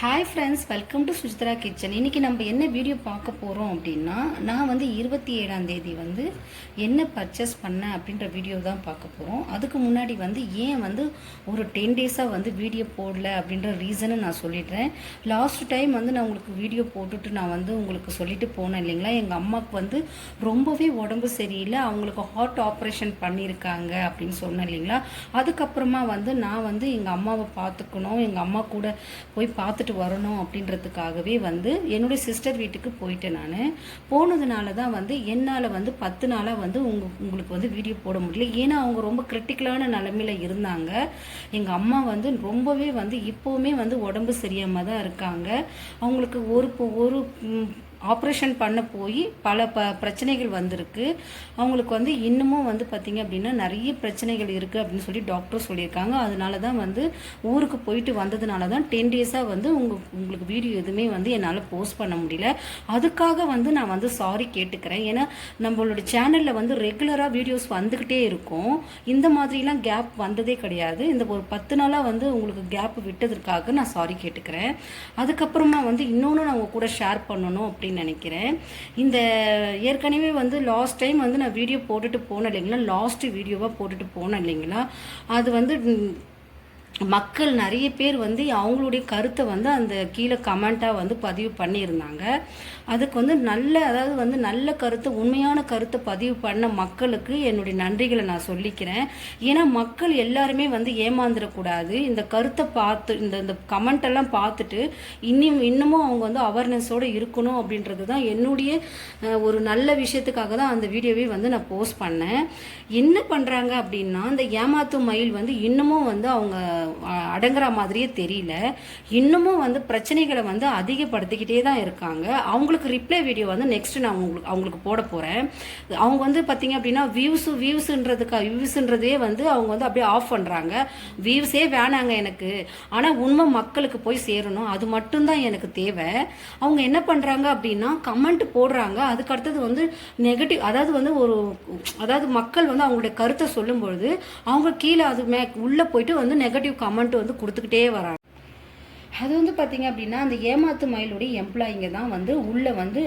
Hi friends welcome to Sujithra kitchen இன்றைக்கி நம்ம என்ன வீடியோ பார்க்க போகிறோம் அப்படின்னா நான் வந்து இருபத்தி ஏழாம் தேதி வந்து என்ன பர்ச்சேஸ் பண்ணேன் அப்படின்ற வீடியோ தான் பார்க்க போகிறோம் அதுக்கு முன்னாடி வந்து ஏன் வந்து ஒரு டென் டேஸாக வந்து வீடியோ போடல அப்படின்ற ரீசனை நான் சொல்லிடுறேன். லாஸ்ட் டைம் வந்து நான் உங்களுக்கு வீடியோ போட்டுட்டு நான் வந்து உங்களுக்கு சொல்லிட்டு போனேன் இல்லைங்களா? எங்கள் அம்மாவுக்கு வந்து ரொம்பவே உடம்பு சரியில்லை. அவங்களுக்கு ஹார்ட் ஆப்ரேஷன் பண்ணியிருக்காங்க அப்படின்னு சொன்னேன் இல்லைங்களா? அதுக்கப்புறமா வந்து நான் வந்து எங்கள் அம்மாவை பார்த்துக்கணும். எங்கள் அம்மா கூட போய் பார்த்துட்டு வரணும் அப்படின்றதுக்காகவே வந்து என்னுடைய சிஸ்டர் வீட்டுக்கு போயிட்டேன் நான். போனதுனால தான் வந்து என்னால் வந்து பத்து நாளாக வந்து உங்க உங்களுக்கு வந்து வீடியோ போட முடியல. ஏன்னா அவங்க ரொம்ப கிரிட்டிக்கலான நிலமையில இருந்தாங்க. எங்கள் அம்மா வந்து ரொம்பவே வந்து இப்போவுமே வந்து உடம்பு சரியாமல் தான் இருக்காங்க. அவங்களுக்கு ஒரு ஒரு ஆப்ரேஷன் பண்ண போய் பல ப பிரச்சனைகள் வந்திருக்கு. அவங்களுக்கு வந்து இன்னமும் வந்து பார்த்திங்க அப்படின்னா நிறைய பிரச்சனைகள் இருக்குது அப்படின்னு சொல்லி டாக்டர் சொல்லியிருக்காங்க. அதனால தான் வந்து ஊருக்கு போயிட்டு வந்ததுனால தான் டென் டேஸாக வந்து உங்கள் உங்களுக்கு வீடியோ எதுவுமே வந்து என்னால் போஸ்ட் பண்ண முடியல. அதுக்காக வந்து நான் வந்து சாரி கேட்டுக்கிறேன். ஏன்னா நம்மளோட சேனலில் வந்து ரெகுலராக வீடியோஸ் வந்துக்கிட்டே இருக்கும். இந்த மாதிரிலாம் கேப் வந்ததே கிடையாது. இந்த ஒரு பத்து நாளாக வந்து உங்களுக்கு கேப் விட்டதற்காக நான் சாரி கேட்டுக்கிறேன். அதுக்கப்புறமா வந்து இன்னொன்று நான் உங்கள் கூட ஷேர் பண்ணணும் அப்படின்னு நினைக்கிறேன். இந்த ஏற்கனவே வந்து லாஸ்ட் டைம் வந்து நான் வீடியோ போட்டுட்டு போனேன் இல்லைங்களா? லாஸ்ட் வீடியோவாக போட்டுட்டு போனேன் இல்லைங்களா? அது வந்து மக்கள் நிறைய பேர் வந்து அவங்களுடைய கருத்தை வந்து அந்த கீழே கமெண்ட்டாக வந்து பதிவு பண்ணியிருந்தாங்க. அதுக்கு வந்து நல்ல அதாவது வந்து நல்ல கருத்தை உண்மையான கருத்தை பதிவு பண்ண மக்களுக்கு என்னுடைய நன்றிகளை நான் சொல்லிக்கிறேன். ஏன்னா மக்கள் எல்லாருமே வந்து ஏமாந்துடக்கூடாது. இந்த கருத்தை பார்த்து இந்த இந்த கமெண்டெல்லாம் பார்த்துட்டு இன்னும் இன்னமும் அவங்க வந்து அவேர்னஸோடு இருக்கணும் அப்படின்றது தான் என்னுடைய ஒரு நல்ல விஷயத்துக்காக தான் அந்த வீடியோவே வந்து நான் போஸ்ட் பண்ணேன். என்ன பண்ணுறாங்க அப்படின்னா இந்த ஏமாத்து மயில் வந்து இன்னமும் வந்து அவங்க அடங்குற மாதிரியே தெரியல. இன்னமும் வந்து பிரச்சனைகளை வந்து அதிகப்படுத்திக்கிட்டே தான் இருக்காங்க. அவங்களுக்கு ரிப்ளை வீடியோ வந்து நெக்ஸ்ட் நான் உங்களுக்கு அவங்களுக்கு போட போகிறேன் அவங்க வந்து பார்த்தீங்க அப்படின்னா வியூஸு வியூஸுன்றதுக்கு வியூஸுன்றதே வந்து அவங்க வந்து அப்படியே ஆஃப் பண்ணுறாங்க வியூஸே வேணாங்க எனக்கு. ஆனால் உண்மை மக்களுக்கு போய் சேரணும். அது மட்டும்தான் எனக்கு தேவை. அவங்க என்ன பண்ணுறாங்க அப்படின்னா கமெண்ட் போடுறாங்க. அதுக்கு அடுத்தது வந்து நெகட்டிவ் அதாவது வந்து ஒரு அதாவது மக்கள் வந்து அவங்களுடைய கருத்தை சொல்லும் பொழுது அவங்க கீழே அது மே உள்ளே போயிட்டு வந்து நெகட்டிவ் கமெண்ட் வந்து கொடுத்துக்கிட்டே வராங்க. அது வந்து பார்த்தீங்க அப்படின்னா அந்த ஏமாத்து மயிலுடைய எம்ப்ளாயிங்க தான் வந்து உள்ளே வந்து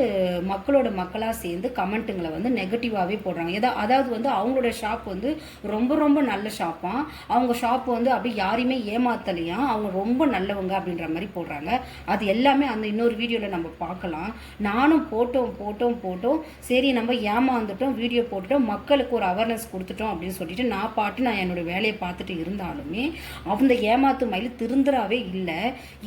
மக்களோட மக்களாக சேர்ந்து கமெண்ட்டுங்களை வந்து நெகட்டிவாகவே போடுறாங்க. எதா அதாவது வந்து அவங்களோட ஷாப் வந்து ரொம்ப ரொம்ப நல்ல ஷாப்பாக அவங்க ஷாப் வந்து அப்படி யாரையுமே ஏமாத்தலையாம் அவங்க ரொம்ப நல்லவங்க அப்படின்ற மாதிரி போடுறாங்க. அது எல்லாமே அந்த இன்னொரு வீடியோவில் நம்ம பார்க்கலாம். நானும் போட்டோம் போட்டோம் போட்டோம். சரி நம்ம ஏமாந்துட்டோம் வீடியோ போட்டுட்டோம். மக்களுக்கு ஒரு அவேர்னஸ் கொடுத்துட்டோம் அப்படின்னு சொல்லிட்டு நான் பாட்டு நான் என்னோட வேலையை பார்த்துட்டு இருந்தாலுமே அந்த ஏமாத்து மயில் திருந்துறாவே இல்லை.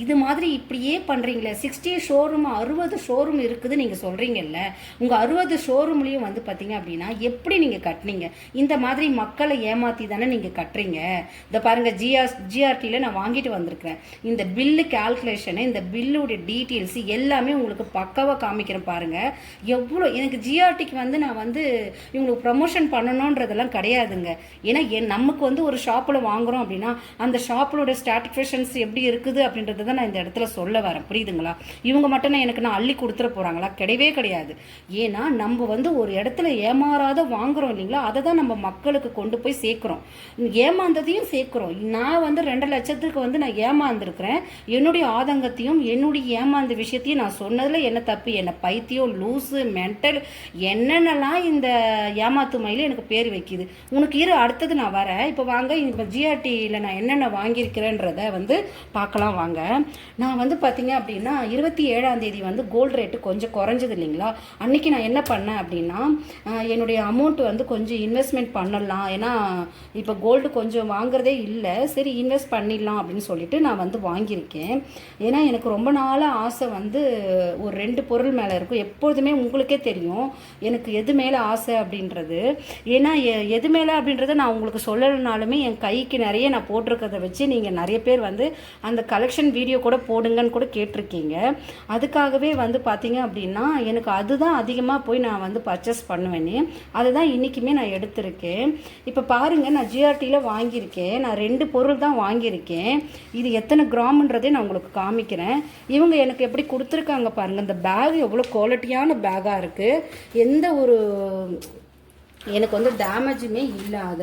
இது மாதிரி இப்படியே பண்ணுறீங்களே சிக்ஸ்டி ஷோரூம் அறுபது ஷோரூம் இருக்குது நீங்கள் சொல்கிறீங்கல்ல உங்கள் அறுபது ஷோரூம்லேயும் வந்து பார்த்தீங்க அப்படின்னா எப்படி நீங்கள் கட்டுனீங்க? இந்த மாதிரி மக்களை ஏமாற்றி தானே நீங்கள் கட்டுறீங்க. இந்த பாருங்கள் ஜிஆர் ஜிஆர்டியில் நான் வாங்கிட்டு வந்திருக்கிறேன். இந்த பில்லு கால்குலேஷனு இந்த பில்லுடைய டீட்டெயில்ஸ் எல்லாமே உங்களுக்கு பக்காவாக காமிக்கிறேன் பாருங்கள் எவ்வளோ எனக்கு ஜிஆர்டிக்கு வந்து நான் வந்து இவங்களுக்கு ப்ரமோஷன் பண்ணணுன்றதெல்லாம் கிடையாதுங்க. ஏன்னா என் நமக்கு வந்து ஒரு ஷாப்பில் வாங்குகிறோம் அப்படின்னா அந்த ஷாப்பிலோட ஸ்டாட்டிஃபிகேஷன்ஸ் எப்படி இருக்குது அப்படின்றது தான் நான் இந்த இடத்துல சொல்ல வரேன். புரியுதுங்களா? இவங்க மட்டும் நான் எனக்கு நான் அள்ளி கொடுத்துட போகிறாங்களா கிடையவே கிடையாது. ஏன்னா நம்ம வந்து ஒரு இடத்துல ஏமாறாத வாங்குறோம் இல்லைங்களா? அதை தான் நம்ம மக்களுக்கு கொண்டு போய் சேர்க்குறோம். ஏமாந்ததையும் சேர்க்குறோம். நான் வந்து ரெண்டு லட்சத்துக்கு வந்து நான் ஏமாந்துருக்கிறேன். என்னுடைய ஆதங்கத்தையும் என்னுடைய ஏமாந்த விஷயத்தையும் நான் சொன்னதில் என்ன தப்பு? என்ன பைத்தியம் லூஸு மென்டல் என்னென்னலாம் இந்த ஏமாத்து மயில எனக்கு பேர் வைக்கிது. உனக்கு இரு அடுத்தது நான் வரேன். இப்போ வாங்க இப்போ ஜிஆர்டியில் நான் என்னென்ன வாங்கியிருக்கிறேன்றத வந்து பார்க்கலாம் வாங்க. நான் வந்து பார்த்தீங்க அப்படின்னா இருபத்தி ஏழாம் தேதி வந்து கோல்டு ரேட்டு கொஞ்சம் குறைஞ்சது இல்லைங்களா? அன்னைக்கு நான் என்ன பண்ணேன் அப்படின்னா என்னுடைய அமௌண்ட் வந்து கொஞ்சம் இன்வெஸ்ட்மெண்ட் பண்ணலாம். ஏன்னா இப்போ கோல்டு கொஞ்சம் வாங்குறதே இல்லை. சரி இன்வெஸ்ட் பண்ணிடலாம் அப்படின்னு சொல்லிட்டு நான் வந்து வாங்கியிருக்கேன். ஏன்னா எனக்கு ரொம்ப நாளாக ஆசை வந்து ஒரு ரெண்டு பொருள் மேலே இருக்கும். எப்பொழுதுமே உங்களுக்கே தெரியும் எனக்கு எது மேலே ஆசை அப்படின்றது. ஏன்னா எ- எது மேலே அப்படின்றத நான் உங்களுக்கு சொல்லலைனாலுமே என் கைக்கு நிறைய நான் போட்டிருக்கிறத வச்சு நீங்கள் நிறைய பேர் வந்து அந்த கலெக்ஷன் வீடியோ கூட போடுங்கன்னு கூட கேட்டிருக்கீங்க. அதுக்காகவே வந்து பார்த்தீங்க அப்படின்னா எனக்கு அதுதான் அதிகமாக போய் நான் வந்து பர்ச்சேஸ் பண்ணுவேனே. அதுதான் இன்றைக்குமே நான் எடுத்திருக்கேன். இப்போ பாருங்கள் நான் ஜிஆர்டியில் வாங்கியிருக்கேன். நான் ரெண்டு பொருள் தான் வாங்கியிருக்கேன். இது எத்தனை கிராம்ன்றதே நான் உங்களுக்கு காமிக்கிறேன். இவங்க எனக்கு எப்படி கொடுத்துருக்காங்க பாருங்கள் இந்த பேக் எவ்வளோ குவாலிட்டியான பேக்காக இருக்குது எந்த ஒரு எனக்கு வந்து டேமேஜுமே இல்லாத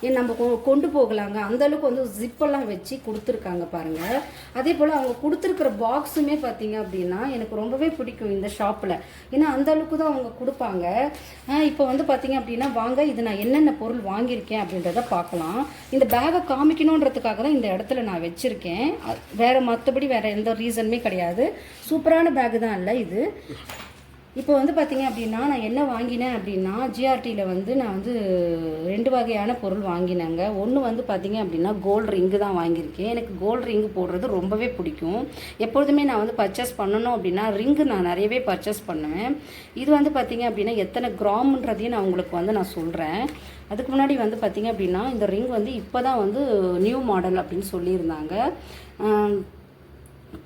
ஏன் நம்ம கொ- கொண்டு போகலாங்க. அந்தளவுக்கு வந்து ஜிப்பெல்லாம் வச்சு கொடுத்துருக்காங்க பாருங்கள் அதே போல் அவங்க கொடுத்துருக்குற பாக்ஸுமே பார்த்தீங்க அப்படின்னா எனக்கு ரொம்பவே பிடிக்கும் இந்த ஷாப்பில் ஏன்னா அந்தளவுக்கு தான் அவங்க கொடுப்பாங்க. இப்போ வந்து பார்த்தீங்க அப்படின்னா வாங்க இது நான் என்னென்ன பொருள் வாங்கியிருக்கேன் அப்படின்றத பார்க்கலாம் இந்த பேகை காமிக்கணுன்றதுக்காக தான் இந்த இடத்துல நான் வச்சுருக்கேன். வேறு மற்றபடி வேறு எந்த ரீசனுமே கிடையாது. சூப்பரான பேகு தான் இல்லை இது. இப்போ வந்து பார்த்தீங்க அப்படின்னா நான் என்ன வாங்கினேன் அப்படின்னா ஜிஆர்டியில் வந்து நான் வந்து ரெண்டு வகையான பொருள் வாங்கினேங்க. ஒன்று வந்து பார்த்தீங்க அப்படின்னா கோல்டு ரிங்கு தான் வாங்கியிருக்கேன். எனக்கு கோல்டு ரிங்கு போடுறது ரொம்பவே பிடிக்கும். எப்பொழுதுமே நான் வந்து பர்ச்சேஸ் பண்ணணும் அப்படின்னா ரிங்கு நான் நிறையவே பர்ச்சேஸ் பண்ணுவேன். இது வந்து பார்த்தீங்க அப்படின்னா எத்தனை கிராம்ன்றதையும் நான் உங்களுக்கு வந்து நான் சொல்கிறேன் அதுக்கு முன்னாடி வந்து பார்த்தீங்க அப்படின்னா இந்த ரிங் வந்து இப்போ தான் வந்து நியூ மாடல் அப்படின்னு சொல்லியிருந்தாங்க.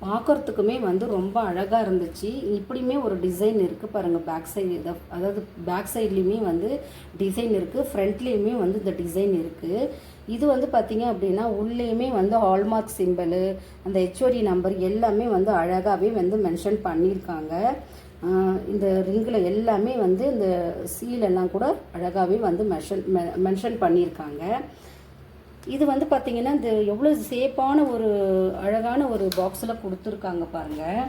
பார்க்கறதுக்குமே வந்து ரொம்ப அழகாக இருந்துச்சு. இப்படியுமே ஒரு டிசைன் இருக்குது பாருங்கள் பேக் சைடு அதாவது பேக் சைட்லேயுமே வந்து டிசைன் இருக்குது ஃப்ரண்ட்லேயுமே வந்து இந்த டிசைன் இருக்குது இது வந்து பார்த்திங்க அப்படின்னா உள்ளேயுமே வந்து ஹால்மார்க் சிம்பிளு அந்த ஹெச்ஓடி நம்பர் எல்லாமே வந்து அழகாகவே வந்து மென்ஷன் பண்ணியிருக்காங்க. இந்த ரிங்கில் எல்லாமே வந்து இந்த சீலெல்லாம் கூட அழகாகவே வந்து மென்ஷன் மென்ஷன் பண்ணியிருக்காங்க. இது வந்து பார்த்தீங்கன்னா இந்த எவ்வளோ சேஃபான ஒரு அழகான ஒரு பாக்ஸில் கொடுத்துருக்காங்க பாருங்கள்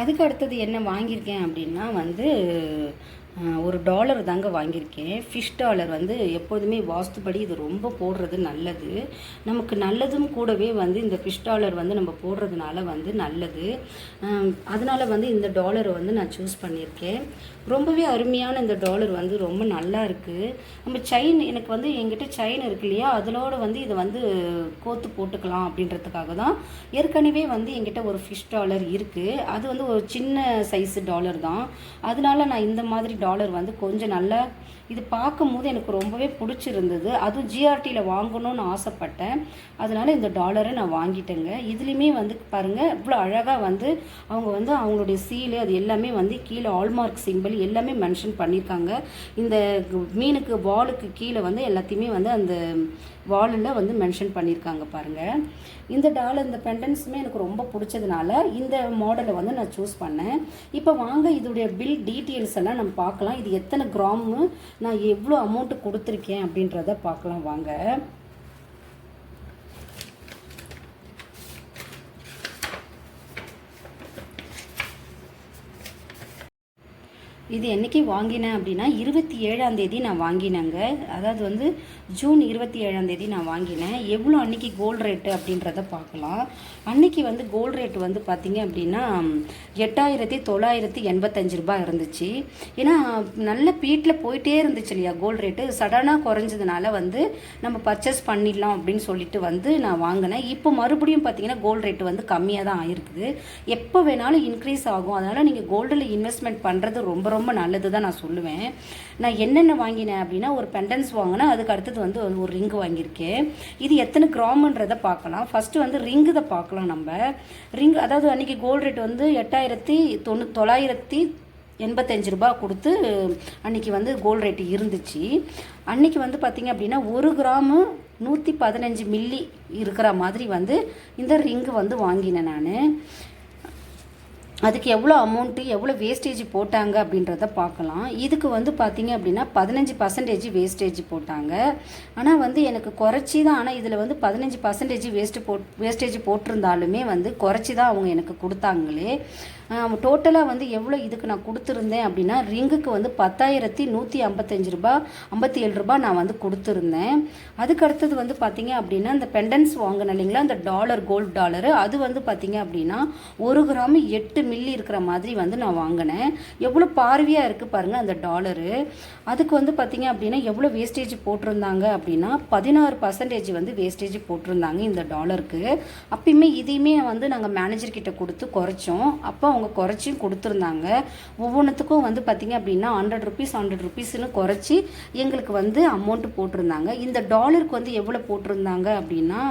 அதுக்கு அடுத்தது என்ன வாங்கியிருக்கேன் அப்படின்னா வந்து ஒரு டாலர் தாங்க வாங்கியிருக்கேன். ஃபிஷ் டாலர் வந்து எப்போதுமே வாஸ்துபடி இது ரொம்ப போடுறது நல்லது. நமக்கு நல்லதும் கூடவே வந்து இந்த ஃபிஷ் டாலர் வந்து நம்ம போடுறதுனால வந்து நல்லது. அதனால் வந்து இந்த டாலரை வந்து நான் சூஸ் பண்ணியிருக்கேன். ரொம்பவே அருமையான இந்த டாலர் வந்து ரொம்ப நல்லா இருக்குது நம்ம செயின் எனக்கு வந்து என்கிட்ட செயின் இருக்கு இல்லையா? அதனோட வந்து இதை வந்து கோத்து போட்டுக்கலாம் அப்படின்றதுக்காக தான் ஏற்கனவே வந்து என்கிட்ட ஒரு ஃபிஷ் டாலர் இருக்குது அது வந்து ஒரு சின்ன சைஸ் டாலர் தான். அதனால நான் இந்த மாதிரி டாலர் வந்து கொஞ்சம் நல்லா இது பார்க்கும்போது எனக்கு ரொம்பவே பிடிச்சிருந்தது. அதுவும் ஜிஆர்டியில் வாங்கணும்னு ஆசைப்பட்டேன். அதனால இந்த டாலரை நான் வாங்கிட்டேங்க. இதுலேயுமே வந்து பாருங்கள் இவ்வளோ அழகாக வந்து அவங்க வந்து அவங்களுடைய சீலு அது எல்லாமே வந்து கீழே ஆல்மார்க் சிம்பிள் எல்லாமே மென்ஷன் பண்ணியிருக்காங்க இந்த மீனுக்கு வாலுக்கு கீழே வந்து எல்லாத்தையுமே வந்து அந்த வாலில் வந்து மென்ஷன் பண்ணியிருக்காங்க பாருங்கள் இந்த டால் இந்த பெண்டன்ஸுமே எனக்கு ரொம்ப பிடிச்சதுனால இந்த மாடலை வந்து நான் சூஸ் பண்ணேன். இப்போ வாங்க இதோடைய பில் டீட்டெயில்ஸ் எல்லாம் நம்ம பார்க்கலாம். இது எத்தனை கிராமு? நான் எவ்வளோ அமௌண்ட்டு கொடுத்துருக்கேன் அப்படின்றத பார்க்கலாம் வாங்க. இது என்னைக்கு வாங்கினேன் அப்படின்னா இருபத்தி ஏழாம் தேதி நான் வாங்கினேங்க. அதாவது வந்து ஜூன் இருபத்தி ஏழாம் தேதி நான் வாங்கினேன். எவ்வளோ அன்னைக்கு கோல்டு ரேட்டு அப்படின்றத பார்க்கலாம். அன்னைக்கு வந்து கோல்டு ரேட் வந்து பார்த்தீங்க அப்படின்னா எட்டாயிரத்தி தொள்ளாயிரத்தி எண்பத்தஞ்சு ரூபாய் இருந்துச்சு. ஏன்னா நல்ல பீட்டில் போயிட்டே இருந்துச்சு இல்லையா கோல்டு ரேட்டு சடனாக குறைஞ்சதுனால வந்து நம்ம பர்ச்சேஸ் பண்ணிடலாம் அப்படின்னு சொல்லிட்டு வந்து நான் வாங்கினேன். இப்போ மறுபடியும் பார்த்தீங்கன்னா கோல்டு ரேட்டு வந்து கம்மியாக தான் ஆயிருக்குது. எப்போ வேணாலும் இன்க்ரீஸ் ஆகும். அதனால் நீங்கள் கோல்டில் இன்வெஸ்ட்மெண்ட் பண்ணுறது ரொம்ப ரொம்ப நல்லது தான் நான் சொல்லுவேன். நான் என்னென்ன வாங்கினேன் அப்படின்னா ஒரு பெண்டன்ஸ் வாங்கினேன். அதுக்கு அடுத்தது வந்து ஒரு ரிங்கு வாங்கியிருக்கேன். இது எத்தனை கிராமுன்றதை பார்க்கலாம். ஃபஸ்ட்டு வந்து ரிங்கு தான் பார்க்கலாம். நம்ம. ரிங் அதாவது அன்றைக்கி கோல்டு ரேட் வந்து எட்டாயிரத்தி தொண்ணூ தொள்ளாயிரத்தி எண்பத்தஞ்சு ரூபா கொடுத்து அன்னைக்கு வந்து கோல்டு ரேட்டு இருந்துச்சு. அன்னைக்கு வந்து பார்த்தீங்க அப்படின்னா ஒரு கிராமு நூற்றி பதினஞ்சு மில்லி இருக்கிற மாதிரி வந்து இந்த ரிங்கு வந்து வாங்கினேன் நான். அதுக்கு எவ்வளோ அமௌண்ட்டு எவ்வளோ வேஸ்டேஜ் போட்டாங்க அப்படின்றத பார்க்கலாம். இதுக்கு வந்து பார்த்தீங்க அப்படின்னா பதினஞ்சு பர்சன்டேஜ் வேஸ்டேஜ் போட்டாங்க. ஆனால் வந்து எனக்கு குறைச்சி தான் ஆனால் இதில் வந்து பதினஞ்சு பர்சன்டேஜ் வேஸ்ட்டு போட் வேஸ்டேஜ் போட்டிருந்தாலுமே வந்து குறைச்சி தான் அவங்க எனக்கு கொடுத்தாங்களே. டோட்டலாக வந்து எவ்வளோ இதுக்கு நான் கொடுத்துருந்தேன் அப்படின்னா ரிங்குக்கு வந்து பத்தாயிரத்தி நூற்றி ஐம்பத்தஞ்சு ரூபா ஐம்பத்தி ஏழு ரூபாய் நான் வந்து கொடுத்துருந்தேன். அதுக்கு அடுத்தது வந்து பார்த்தீங்க அப்படின்னா இந்த பெண்டன்ஸ் வாங்கினேன் இல்லைங்களா அந்த டாலர் கோல்டு டாலரு அது வந்து பார்த்தீங்க அப்படின்னா ஒரு கிராம் எட்டு மில்லி இருக்கிற மாதிரி வந்து நான் வாங்கினேன். எவ்வளோ பார்வையாக இருக்குது பாருங்கள் அந்த டாலரு அதுக்கு வந்து பார்த்தீங்க அப்படின்னா எவ்வளோ வேஸ்டேஜ் போட்டிருந்தாங்க அப்படின்னா பதினாறு பர்சன்டேஜ் வந்து வேஸ்டேஜ் போட்டிருந்தாங்க இந்த டாலருக்கு அப்பயுமே இதையுமே வந்து நாங்கள் மேனேஜர் கிட்ட கொடுத்து குறைச்சோம். அப்போ அவங்க குறைச்சியும் கொடுத்துருந்தாங்க. ஒவ்வொன்றுத்துக்கும் வந்து பார்த்தீங்க அப்படின்னா ஹண்ட்ரட் ருபீஸ் ஹண்ட்ரட் ருபீஸ்னு குறைச்சி எங்களுக்கு வந்து அமௌண்ட்டு போட்டிருந்தாங்க. இந்த டாலருக்கு வந்து எவ்வளோ போட்டிருந்தாங்க அப்படின்னா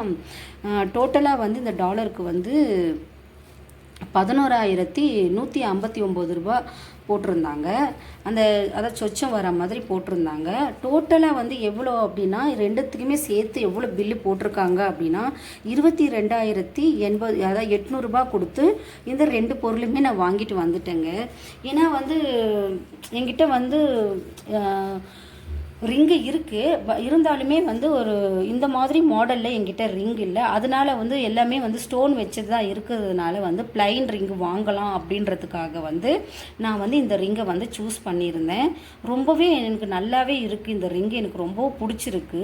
டோட்டலாக வந்து இந்த டாலருக்கு வந்து பதினோராயிரத்தி நூற்றி ஐம்பத்தி ஒம்பது ரூபா போட்டிருந்தாங்க. அந்த அதாவது சொச்சம் வர மாதிரி போட்டிருந்தாங்க. டோட்டலாக வந்து எவ்வளோ அப்படின்னா ரெண்டுத்துக்குமே சேர்த்து எவ்வளோ பில்லு போட்டிருக்காங்க அப்படின்னா இருபத்தி ரெண்டாயிரத்தி எண்பது அதாவது எட்நூறுபா கொடுத்து இந்த ரெண்டு பொருளுமே நான் வாங்கிட்டு வந்துட்டேங்க. ஏன்னா வந்து என்கிட்ட வந்து ரிங்கு இருக்குது இருந்தாலுமே வந்து ஒரு இந்த மாதிரி மாடலில் என்கிட்ட ரிங் இல்லை. அதனால் வந்து எல்லாமே வந்து ஸ்டோன் வச்சது தான் இருக்கிறதுனால வந்து பிளைன் ரிங்கு வாங்கலாம் அப்படின்றதுக்காக வந்து நான் வந்து இந்த ரிங்கை வந்து சூஸ் பண்ணியிருந்தேன். ரொம்பவே எனக்கு நல்லாவே இருக்குது இந்த ரிங்கு எனக்கு ரொம்ப பிடிச்சிருக்கு.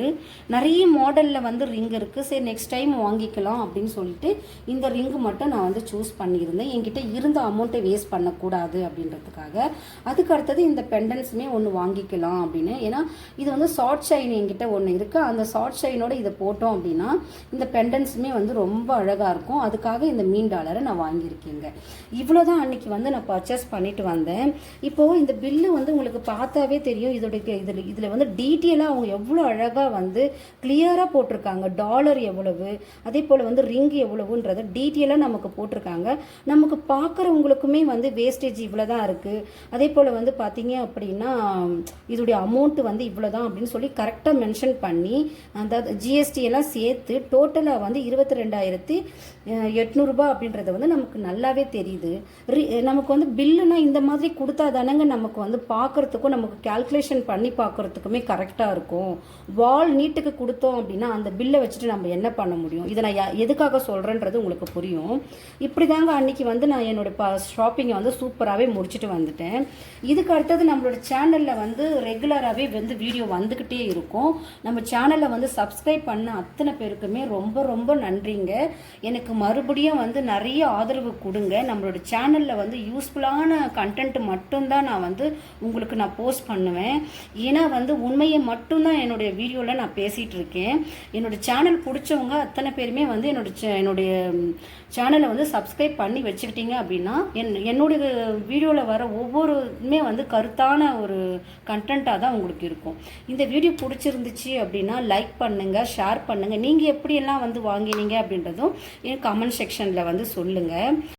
நிறைய மாடலில் வந்து ரிங் இருக்குது சரி நெக்ஸ்ட் டைம் வாங்கிக்கலாம் அப்படின்னு சொல்லிட்டு இந்த ரிங்கு மட்டும் நான் வந்து சூஸ் பண்ணியிருந்தேன். என்கிட்ட இருந்த அமௌண்ட்டை வேஸ்ட் பண்ணக்கூடாது அப்படின்றதுக்காக. அதுக்கு அடுத்தது இந்த பெண்டன்ஸுமே ஒன்று வாங்கிக்கலாம் அப்படின்னு. ஏன்னா இது வந்து ஷார்ட் ஷைன் என்கிட்ட ஒன்று இருக்குது அந்த ஷார்ட் ஷைனோட இதை போட்டோம் அப்படின்னா இந்த பெண்டன்ஸுமே வந்து ரொம்ப அழகாக இருக்கும். அதுக்காக இந்த மீன் டாலரை நான் வாங்கியிருக்கேங்க. இவ்வளோ தான் அன்னைக்கு வந்து நான் பர்ச்சேஸ் பண்ணிட்டு வந்தேன். இப்போது இந்த பில்லு வந்து உங்களுக்கு பார்த்தாவே தெரியும். இதோடைய இதில் இதில் வந்து டீட்டெயிலாக அவங்க எவ்வளோ அழகாக வந்து கிளியராக போட்டிருக்காங்க. டாலர் எவ்வளவு அதே போல் வந்து ரிங் எவ்வளவுன்றத டீட்டெயிலாக நமக்கு போட்டிருக்காங்க. நமக்கு பார்க்குறவங்களுக்குமே வந்து வேஸ்டேஜ் இவ்வளோ தான் இருக்குது அதே போல் வந்து பார்த்தீங்க அப்படின்னா இதோடைய அமௌண்ட் வந்து இவ்வளோ தான் அப்படின்னு சொல்லி கரெக்டாக மென்ஷன் பண்ணி அந்த ஜிஎஸ்டி எல்லாம் சேர்த்து டோட்டலாக வந்து இருபத்தி ரெண்டாயிரத்தி எட்நூறுபா அப்படின்றது வந்து நமக்கு நல்லாவே தெரியுது. ரி- நமக்கு வந்து பில்லுனா இந்த மாதிரி கொடுத்தா தானேங்க நமக்கு வந்து பார்க்குறதுக்கும் நமக்கு கால்குலேஷன் பண்ணி பார்க்குறதுக்குமே கரெக்டாக இருக்கும். வால் நீட்டுக்கு கொடுத்தோம் அப்படின்னா அந்த பில்லை வச்சுட்டு நம்ம என்ன பண்ண முடியும்? இதை நான் எதுக்காக சொல்கிறேன்றது உங்களுக்கு புரியும். இப்படி தாங்க அன்றைக்கி வந்து நான் என்னோட ப ஷாப்பிங்கை வந்து சூப்பராகவே முடிச்சுட்டு வந்துட்டேன். இதுக்கு அடுத்தது நம்மளோட சேனலில் வந்து ரெகுலராகவே வந்து வீடியோ வந்துக்கிட்டே இருக்கும். நம்ம சேனலை வந்து சப்ஸ்கிரைப் பண்ண அத்தனை பேருக்குமே ரொம்ப ரொம்ப நன்றிங்க. எனக்கு மறுபடியும் வந்து நிறைய ஆதரவு கொடுங்க. நம்மளோட சேனலில் வந்து யூஸ்ஃபுல்லான கண்டென்ட் மட்டும்தான் நான் வந்து உங்களுக்கு நான் போஸ்ட் பண்ணுவேன். ஏன்னா வந்து உண்மையை மட்டும்தான் என்னுடைய வீடியோவில் நான் பேசிகிட்டு இருக்கேன். என்னோட சேனல் பிடிச்சவங்க அத்தனை பேருமே வந்து என்னோட என்னுடைய சேனலை வந்து சப்ஸ்கிரைப் பண்ணி வச்சுக்கிட்டீங்க அப்படின்னா என் என்னுடைய வீடியோவில் வர ஒவ்வொருமே வந்து கருத்தான ஒரு கண்டென்ட்டாக தான் உங்களுக்கு இருக்கும். இந்த வீடியோ பிடிச்சிருந்துச்சு அப்படின்னா லைக் பண்ணுங்கள் ஷேர் பண்ணுங்கள் நீங்கள் எப்படியெல்லாம் வந்து வாங்கினீங்க அப்படின்றதும் என் கமெண்ட் செக்ஷனில் வந்து சொல்லுங்கள்